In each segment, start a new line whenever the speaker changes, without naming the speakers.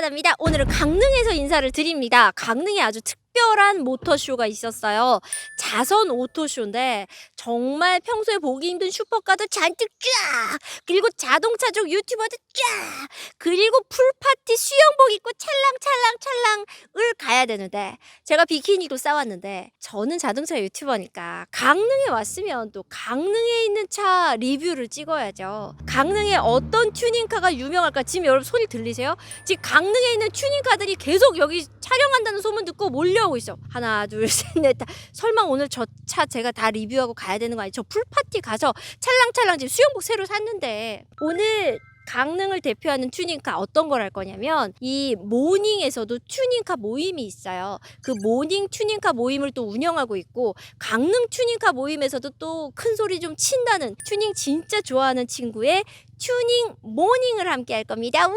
이하나입니다. 오늘은 강릉에서 인사를 드립니다. 강릉에 아주 특 별한 모터쇼가 있었어요. 자선 오토쇼인데 정말 평소에 보기 힘든 슈퍼카도 잔뜩 쫙 그리고 자동차족 유튜버도 쫙 그리고 풀파티 수영복 입고 찰랑찰랑찰랑을 가야 되는데 제가 비키니로 싸웠는데 저는 자동차 유튜버니까 강릉에 왔으면 또 강릉에 있는 차 리뷰를 찍어야죠. 강릉에 어떤 튜닝카가 유명할까 지금 여러분 소리 들리세요? 지금 강릉에 있는 튜닝카들이 계속 여기 촬영한다는 소문 듣고 몰려 오고 있어. 하나, 둘, 셋, 넷, 다. 설마 오늘 저 차 제가 다 리뷰하고 가야 되는 거 아니죠? 풀파티 가서 찰랑찰랑 지금 수영복 새로 샀는데 오늘 강릉을 대표하는 튜닝카 어떤 걸 할 거냐면 이 모닝에서도 튜닝카 모임이 있어요. 그 모닝 튜닝카 모임을 또 운영하고 있고 강릉 튜닝카 모임에서도 또 큰 소리 좀 친다는 튜닝 진짜 좋아하는 친구의 튜닝 모닝을 함께 할 겁니다. 우와!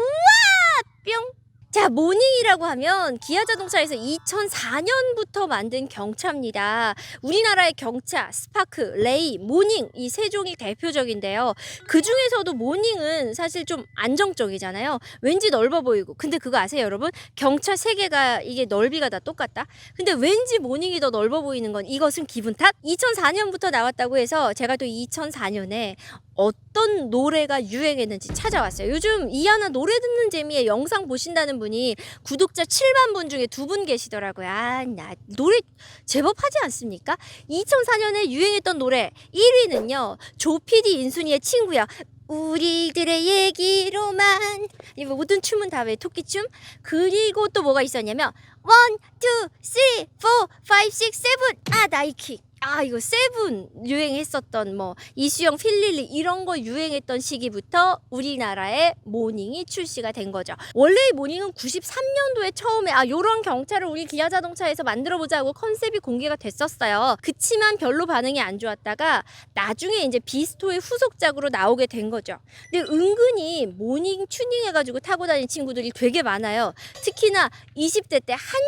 뿅! 자, 모닝이라고 하면 기아 자동차에서 2004년부터 만든 경차입니다. 우리나라의 경차, 스파크, 레이, 모닝 이 세 종이 대표적인데요. 그 중에서도 모닝은 사실 좀 안정적이잖아요. 왠지 넓어 보이고. 근데 그거 아세요, 여러분? 경차 세 개가 이게 넓이가 다 똑같다. 근데 왠지 모닝이 더 넓어 보이는 건 이것은 기분 탓? 2004년부터 나왔다고 해서 제가 또 2004년에 어떤 노래가 유행했는지 찾아왔어요. 요즘 이하나 노래 듣는 재미에 영상 보신다는 분이 구독자 7만 분 중에 두 분 계시더라고요. 아, 나 노래 제법 하지 않습니까? 2004년에 유행했던 노래 1위는요. 조피디 인순이의 친구야. 우리들의 얘기로만 이 모든 춤은 다 왜 토끼춤? 그리고 또 뭐가 있었냐면 원, 투, 쓰리, 포, 파이브, 식스, 세븐 아 나이키 아 이거 세븐 유행했었던 뭐 이수영 필릴리 이런 거 유행했던 시기부터 우리나라에 모닝이 출시가 된 거죠. 원래 이 모닝은 93년도에 처음에 아 요런 경차를 우리 기아 자동차에서 만들어 보자고 컨셉이 공개가 됐었어요. 그치만 별로 반응이 안 좋았다가 나중에 이제 비스토의 후속작으로 나오게 된 거죠. 근데 은근히 모닝 튜닝 해가지고 타고 다니는 친구들이 되게 많아요. 특히나 20대 때 한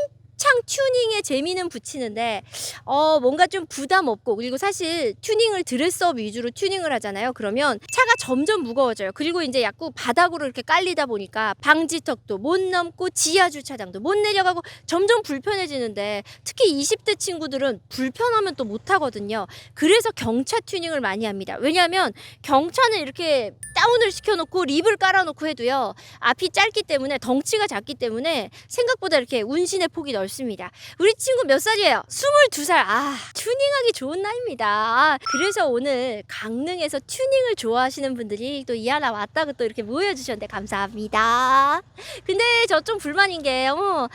창 튜닝에 재미는 붙이는데 어 뭔가 좀 부담 없고 그리고 사실 튜닝을 드레스업 위주로 튜닝을 하잖아요. 그러면 차가 점점 무거워져요. 그리고 이제 약간 바닥으로 이렇게 깔리다 보니까 방지턱도 못 넘고 지하 주차장도 못 내려가고 점점 불편해지는데 특히 20대 친구들은 불편하면 또 못 하거든요. 그래서 경차 튜닝을 많이 합니다. 왜냐하면 경차는 이렇게 다운을 시켜놓고 립을 깔아놓고 해도요 앞이 짧기 때문에 덩치가 작기 때문에 생각보다 이렇게 운신의 폭이 넓습니다. 우리 친구 몇 살이에요? 22살. 아, 튜닝하기 좋은 나이입니다. 아, 그래서 오늘 강릉에서 튜닝을 좋아하시는 분들이 또 이하나 왔다고 또 이렇게 모여주셨는데 감사합니다. 근데 저 좀 불만인 게, 어,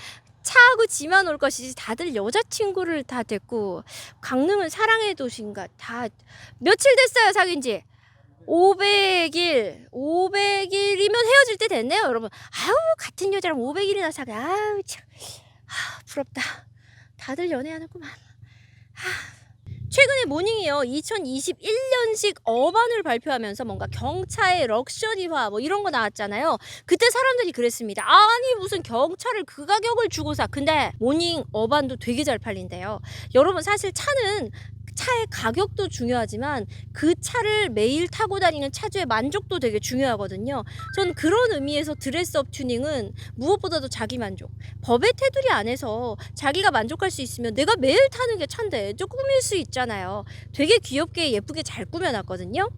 차하고 지만 올 것이지 다들 여자친구를 다 됐고 강릉은 사랑의 도시인가 다 며칠 됐어요 사귄 지 500일 500일이면 헤어질 때 됐네요 여러분 아우 같은 여자랑 500일이나 사귀 아우 참 아, 부럽다. 다들 연애하는구만. 아. 최근에 모닝이요. 2021년식 어반을 발표하면서 뭔가 경차의 럭셔리화 뭐 이런 거 나왔잖아요. 그때 사람들이 그랬습니다. 아니 무슨 경차를 그 가격을 주고 사. 근데 모닝 어반도 되게 잘 팔린대요. 여러분 사실 차는 차의 가격도 중요하지만 그 차를 매일 타고 다니는 차주의 만족도 되게 중요하거든요. 전 그런 의미에서 드레스업 튜닝은 무엇보다도 자기 만족. 법의 테두리 안에서 자기가 만족할 수 있으면 내가 매일 타는 게 차인데 좀 꾸밀 수 있잖아요. 되게 귀엽게 예쁘게 잘 꾸며놨거든요.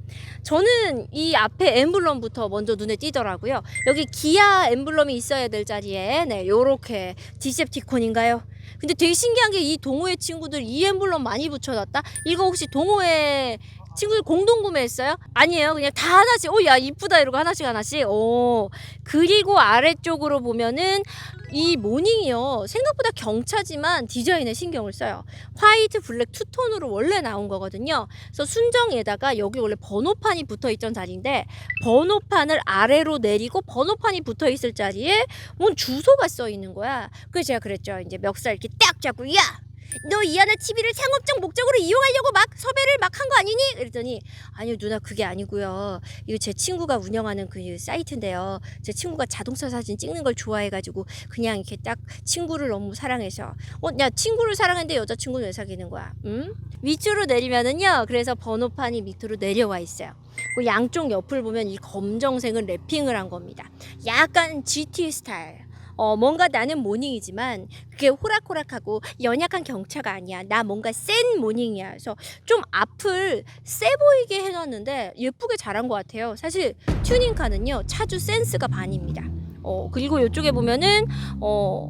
저는 이 앞에 엠블럼부터 먼저 눈에 띄더라고요. 여기 기아 엠블럼이 있어야 될 자리에 네 요렇게 디셉티콘인가요? 근데 되게 신기한 게 이 동호회 친구들 이 엠블럼 많이 붙여놨다? 이거 혹시 동호회 친구들 공동 구매했어요? 아니에요. 그냥 다 하나씩. 오, 야, 이쁘다. 이러고 하나씩 하나씩. 오. 그리고 아래쪽으로 보면은 이 모닝이요. 생각보다 경차지만 디자인에 신경을 써요. 화이트, 블랙 투톤으로 원래 나온 거거든요. 그래서 순정에다가 여기 원래 번호판이 붙어 있던 자리인데 번호판을 아래로 내리고 번호판이 붙어 있을 자리에 뭔 주소가 써 있는 거야. 그래서 제가 그랬죠. 이제 멱살 이렇게 딱 잡고 야! 너 이하나 TV를 상업적 목적으로 이용하려고 막 섭외를 막 한 거 아니니? 그랬더니 아니요 누나 그게 아니고요. 이거 제 친구가 운영하는 그 사이트인데요. 제 친구가 자동차 사진 찍는 걸 좋아해가지고 그냥 이렇게 딱 친구를 너무 사랑해서 어야 친구를 사랑하는데 여자친구는 왜 사귀는 거야? 응? 위쪽으로 내리면은요. 그래서 번호판이 밑으로 내려와 있어요. 그 양쪽 옆을 보면 이 검정색은 랩핑을 한 겁니다. 약간 GT 스타일. 어, 뭔가 나는 모닝이지만 그게 호락호락하고 연약한 경차가 아니야. 나 뭔가 센 모닝이야. 그래서 좀 앞을 세 보이게 해놨는데 예쁘게 잘한 것 같아요. 사실 튜닝카는요 차주 센스가 반입니다. 어 그리고 이쪽에 보면은 어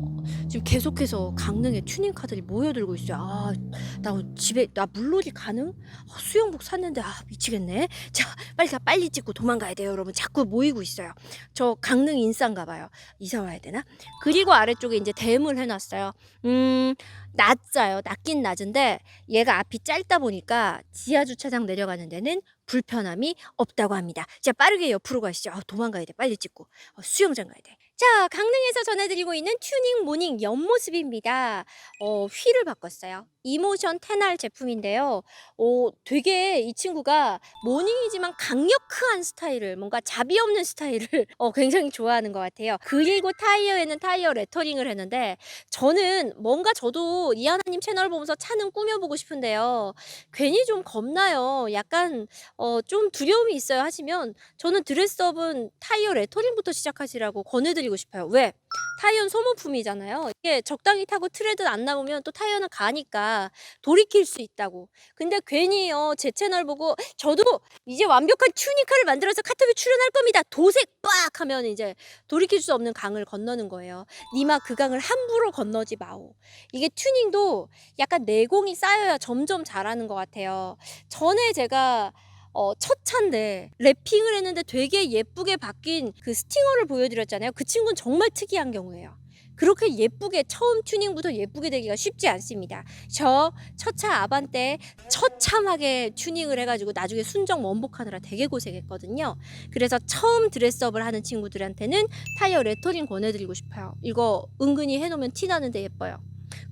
지금 계속해서 강릉에 튜닝 카들이 모여들고 있어요. 아 나 집에 나 물놀이 가능? 어, 수영복 샀는데 아 미치겠네. 자 빨리 가 빨리 찍고 도망가야 돼요, 여러분. 자꾸 모이고 있어요. 저 강릉 인싸인가 봐요. 이사 와야 되나? 그리고 아래쪽에 이제 댐을 해놨어요. 음 낮아요. 낮긴 낮은데 얘가 앞이 짧다 보니까 지하 주차장 내려가는 데는 불편함이 없다고 합니다. 자 빠르게 옆으로 가시죠. 아, 도망가야 돼. 빨리 찍고 어, 수영장 가야 돼. 자 강릉에서 전해드리고 있는 튜닝 모닝 옆모습입니다. 어, 휠을 바꿨어요. 이모션 테날 제품인데요. 어, 되게 이 친구가 모닝이지만 강력한 스타일을 뭔가 잡이 없는 스타일을 어, 굉장히 좋아하는 것 같아요. 그리고 타이어에는 타이어 레터링을 했는데 저는 뭔가 저도 이하나님 채널 보면서 차는 꾸며보고 싶은데요. 괜히 좀 겁나요. 약간 어, 좀 두려움이 있어요 하시면 저는 드레스업은 타이어 레터링부터 시작하시라고 권해드리고 싶어요. 왜? 타이어는 소모품이잖아요. 이게 적당히 타고 트레드 안 나오면 또 타이어는 가니까 돌이킬 수 있다고. 근데 괜히요 제 채널 보고 저도 이제 완벽한 튜닝카를 만들어서 카톡에 출연할 겁니다. 도색 빡 하면 이제 돌이킬 수 없는 강을 건너는 거예요. 니마 그 강을 함부로 건너지 마오. 이게 튜닝도 약간 내공이 쌓여야 점점 잘하는 것 같아요. 전에 제가 어, 첫 차인데 랩핑을 했는데 되게 예쁘게 바뀐 그 스팅어를 보여드렸잖아요. 그 친구는 정말 특이한 경우예요. 그렇게 예쁘게 처음 튜닝부터 예쁘게 되기가 쉽지 않습니다. 저 첫 차 아반떼 처참하게 튜닝을 해가지고 나중에 순정 원복하느라 되게 고생했거든요. 그래서 처음 드레스업을 하는 친구들한테는 타이어 레터링 권해드리고 싶어요. 이거 은근히 해놓으면 티 나는데 예뻐요.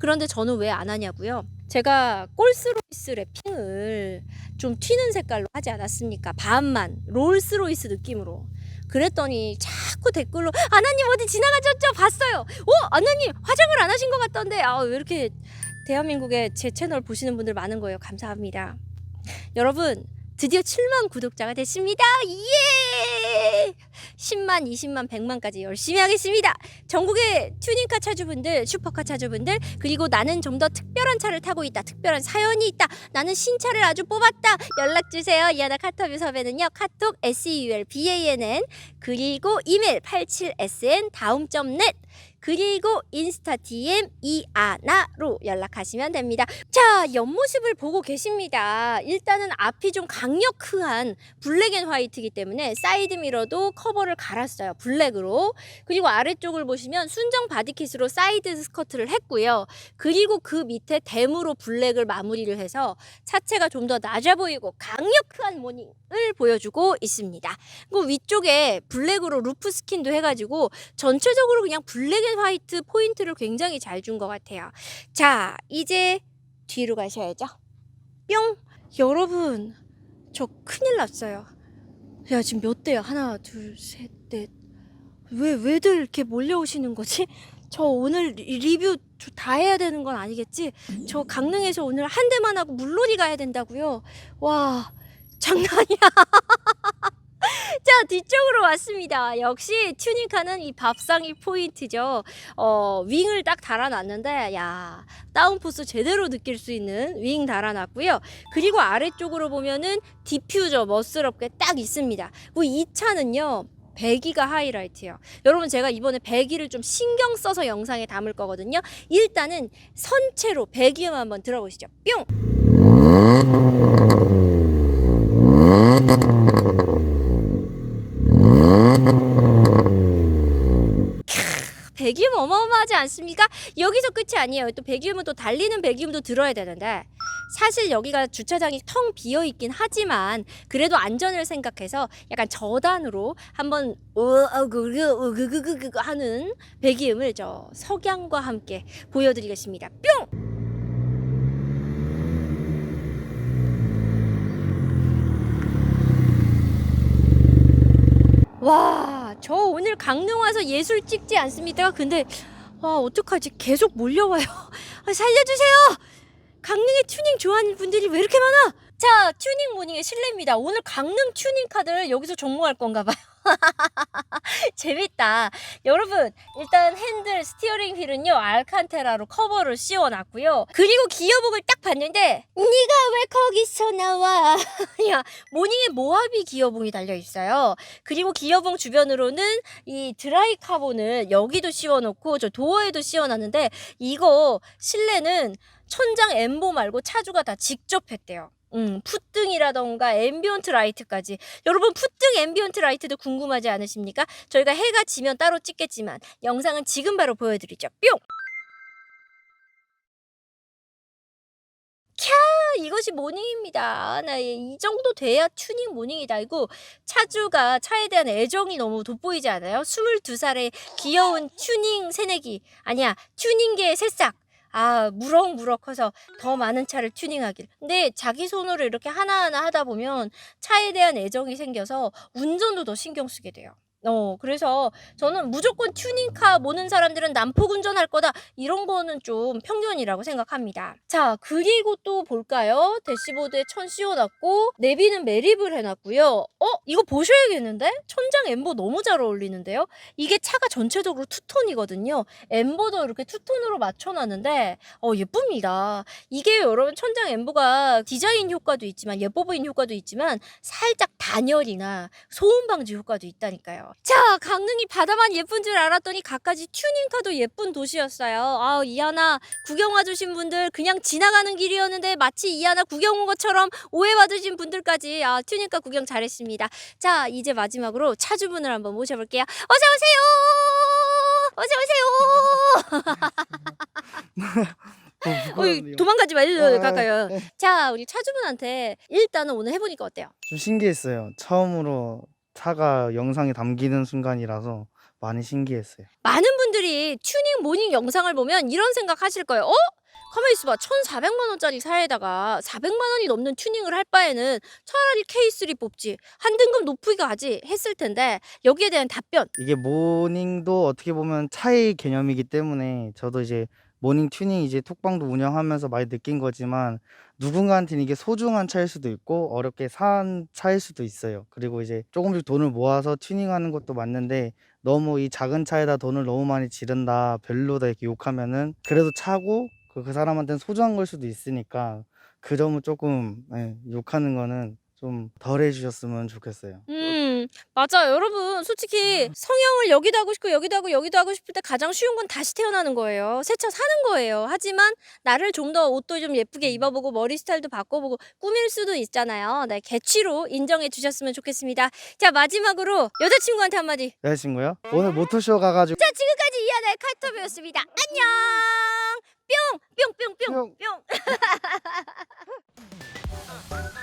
그런데 저는 왜 안 하냐고요? 제가 꼴스로이스 랩핑을 좀 튀는 색깔로 하지 않았습니까? 반만 롤스로이스 느낌으로. 그랬더니 자꾸 댓글로 아나님 어디 지나가셨죠? 봤어요. 오 아나님 화장을 안 하신 것 같던데 아 왜 이렇게 대한민국에 제 채널 보시는 분들 많은 거예요. 감사합니다. 여러분 드디어 7만 구독자가 됐습니다. 예! 10만, 20만, 100만까지 열심히 하겠습니다. 전국의 튜닝카 차주분들, 슈퍼카 차주분들, 그리고 나는 좀 더 특별한 차를 타고 있다. 특별한 사연이 있다. 나는 신차를 아주 뽑았다. 연락 주세요. 이하나 카톡 유섭에는요. 카톡 seulbann 그리고 이메일 87sn 다음점 net 그리고 인스타 DM 이아나로 연락하시면 됩니다. 자, 옆모습을 보고 계십니다. 일단은 앞이 좀 강력한 블랙 앤 화이트이기 때문에 사이드 미러도 커버를 갈았어요. 블랙으로. 그리고 아래쪽을 보시면 순정 바디킷으로 사이드 스커트를 했고요. 그리고 그 밑에 댐으로 블랙을 마무리를 해서 차체가 좀 더 낮아 보이고 강력한 모닝을 보여주고 있습니다. 그리고 위쪽에 블랙으로 루프 스킨도 해가지고 전체적으로 그냥 블랙 앤 화이트 포인트를 굉장히 잘 준 것 같아요. 자, 이제 뒤로 가셔야죠. 뿅! 여러분, 저 큰일 났어요. 야, 지금 몇 대야? 하나, 둘, 셋, 넷. 왜, 왜들 이렇게 몰려오시는 거지? 저 오늘 리- 리뷰 저다 해야 되는 건 아니겠지? 저 강릉에서 오늘 한 대만 하고 물놀이 가야 된다고요? 와, 장난이야. 자, 뒤쪽으로 왔습니다. 역시 튜닝카는 이 밥상이 포인트죠. 어, 윙을 딱 달아놨는데, 야, 다운포스 제대로 느낄 수 있는 윙 달아놨고요. 그리고 아래쪽으로 보면은 디퓨저 멋스럽게 딱 있습니다. 이 차는요. 배기가 하이라이트예요. 여러분 제가 이번에 배기를 좀 신경 써서 영상에 담을 거거든요. 일단은 선체로 배기음 한번 들어보시죠. 뿅. 배기음 어마어마하지 않습니까? 여기서 끝이 아니에요. 또 배기음은 또 달리는 배기음도 들어야 되는데 사실 여기가 주차장이 텅 비어 있긴 하지만 그래도 안전을 생각해서 약간 저단으로 한번 으그그그그그 하는 배기음을 저 석양과 함께 보여드리겠습니다. 뿅! 와, 저 오늘 강릉 와서 예술 찍지 않습니까? 근데 와, 어떡하지? 계속 몰려와요. 아, 살려주세요! 강릉에 튜닝 좋아하는 분들이 왜 이렇게 많아? 자, 튜닝 모닝의 실례입니다. 오늘 강릉 튜닝 카드를 여기서 종목할 건가 봐요. 재밌다. 여러분, 일단 핸들 스티어링 휠은요, 알칸테라로 커버를 씌워놨고요. 그리고 기어봉을 딱 봤는데, 네가 왜 거기서 나와? 야, 모닝에 모하비 기어봉이 달려있어요. 그리고 기어봉 주변으로는 이 드라이 카본을 여기도 씌워놓고, 저 도어에도 씌워놨는데, 이거 실내는 천장 엠보 말고 차주가 다 직접 했대요. 음, 풋등이라던가 앰비언트 라이트까지. 여러분, 풋등 앰비언트 라이트도 궁금하지 않으십니까? 저희가 해가 지면 따로 찍겠지만, 영상은 지금 바로 보여드리죠. 뿅! 캬, 이것이 모닝입니다. 나 이 정도 돼야 튜닝 모닝이다. 이거 차주가 차에 대한 애정이 너무 돋보이지 않아요? 22살의 귀여운 튜닝 새내기. 아니야, 튜닝계의 새싹. 아, 무럭무럭 커서 더 많은 차를 튜닝하길. 근데 자기 손으로 이렇게 하나하나 하다 보면 차에 대한 애정이 생겨서 운전도 더 신경 쓰게 돼요. 어, 그래서 저는 무조건 튜닝카 모는 사람들은 난폭 운전할 거다. 이런 거는 좀 편견이라고 생각합니다. 자, 그리고 또 볼까요? 대시보드에 천 씌워놨고, 내비는 매립을 해놨고요. 어? 이거 보셔야겠는데? 천장 엠보 너무 잘 어울리는데요? 이게 차가 전체적으로 투톤이거든요. 엠보도 이렇게 투톤으로 맞춰놨는데, 어, 예쁩니다. 이게 여러분 천장 엠보가 디자인 효과도 있지만, 예뻐 보이는 효과도 있지만, 살짝 단열이나 소음 방지 효과도 있다니까요. 자, 강릉이 바다만 예쁜 줄 알았더니 갖가지 튜닝카도 예쁜 도시였어요. 아, 이하나 구경 와주신 분들 그냥 지나가는 길이었는데 마치 이하나 구경 온 것처럼 오해받으신 분들까지 아, 튜닝카 구경 잘했습니다. 자, 이제 마지막으로 차주분을 한번 모셔볼게요. 어서 오세요. 어서 오세요. 어 이, 도망가지 말고
아,
가까요.
네.
자, 우리 차주분한테 일단은 오늘 해보니까 어때요?
좀 신기했어요. 처음으로 차가 영상에 담기는 순간이라서 많이 신기했어요.
많은 분들이 튜닝 모닝 영상을 보면 이런 생각 하실 거예요. 어? 가만히 있어봐. 1,400만 원짜리 차에다가 400만 원이 넘는 튜닝을 할 바에는 차라리 K3 뽑지. 한 등급 높게 가지 했을 텐데 여기에 대한 답변.
이게 모닝도 어떻게 보면 차의 개념이기 때문에 저도 이제 모닝 튜닝 이제 톡방도 운영하면서 많이 느낀 거지만 누군가한테는 이게 소중한 차일 수도 있고 어렵게 산 차일 수도 있어요. 그리고 이제 조금씩 돈을 모아서 튜닝하는 것도 맞는데 너무 이 작은 차에다 돈을 너무 많이 지른다 별로다 이렇게 욕하면은 그래도 차고 그, 그 사람한테는 소중한 걸 수도 있으니까 그 점은 조금 예, 욕하는 거는 좀 덜 해주셨으면 좋겠어요.
음, 맞아요. 여러분, 솔직히 성형을 여기도 하고 싶고 여기도 하고 여기도 하고 싶을 때 가장 쉬운 건 다시 태어나는 거예요. 새 차 사는 거예요. 하지만 나를 좀 더 옷도 좀 예쁘게 입어보고 머리 스타일도 바꿔보고 꾸밀 수도 있잖아요. 네, 개취로 인정해 주셨으면 좋겠습니다. 자, 마지막으로 여자친구한테 한마디.
여자친구요? 오늘 모토쇼 가가지고
자, 지금까지 이하나의 칼톱이었습니다. 안녕! 뿅! 뿅, 뿅, 뿅,
뿅.
뿅.